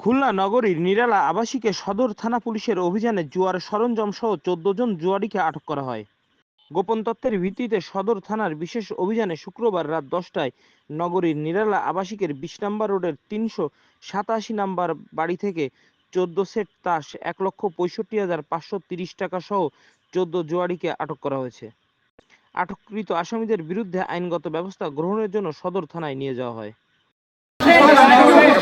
খুলনা নগরীর নিরালা আবাসিকে সদর থানা পুলিশের অভিযানে জুয়ার সরঞ্জাম সহ চোদ্দ জন জুয়ারিকে আটক করা হয়। গোপন তথ্যের ভিত্তিতে সদর থানার বিশেষ অভিযানে শুক্রবার রাত দশটায় নগরীর নিরালা আবাসিকের বিশ নম্বর রোডের তিনশো সাতাশি নম্বর বাড়ি থেকে চোদ্দ সেট তাস এক লক্ষ পঁয়ষট্টি হাজার পাঁচশো তিরিশ টাকা সহ চোদ্দ জুয়ারিকে আটক করা হয়েছে। আটককৃত আসামিদের বিরুদ্ধে আইনগত ব্যবস্থা গ্রহণের জন্য সদর থানায় নিয়ে যাওয়া হয়।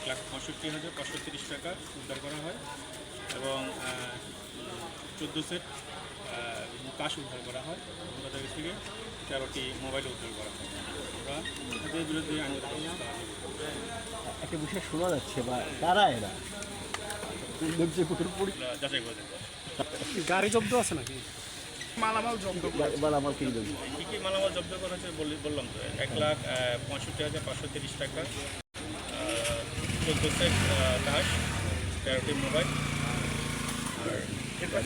এক লাখ পঁয়ষট্টি হাজার পাঁচশো তিরিশ টাকা উদ্ধার করা হয় এবং চোদ্দ সেট কাশ উদ্ধার করা হয়। তাদের থেকে তেরোটি মোবাইল উদ্ধার করা হয়। আমরা এদের বিরুদ্ধে আইনগত ব্যবস্থা একটা বিষয় শোনা যাচ্ছে বা কারা এরা? যাচাই করে গাড়ি জব্দ আছে নাকি? মালামাল জব্দ আমার কি কী কী মালামাল জব্দ করা হয়েছে বললি- বললাম তো। এক লাখ পঁয়ষট্টি হাজার পাঁচশো তিরিশ টাকা। চোদ্দ দাস তেরোটি মোবাইল আর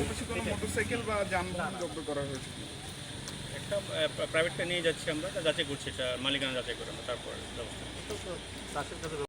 মোটরসাইকেল বা যানবাহন জব্দ করা হয়েছে একটা প্রাইভেটটা নিয়ে যাচ্ছি আমরা যাচাই করছি এটা মালিকানা যাচাই করে আমরা তারপর ব্যবস্থা।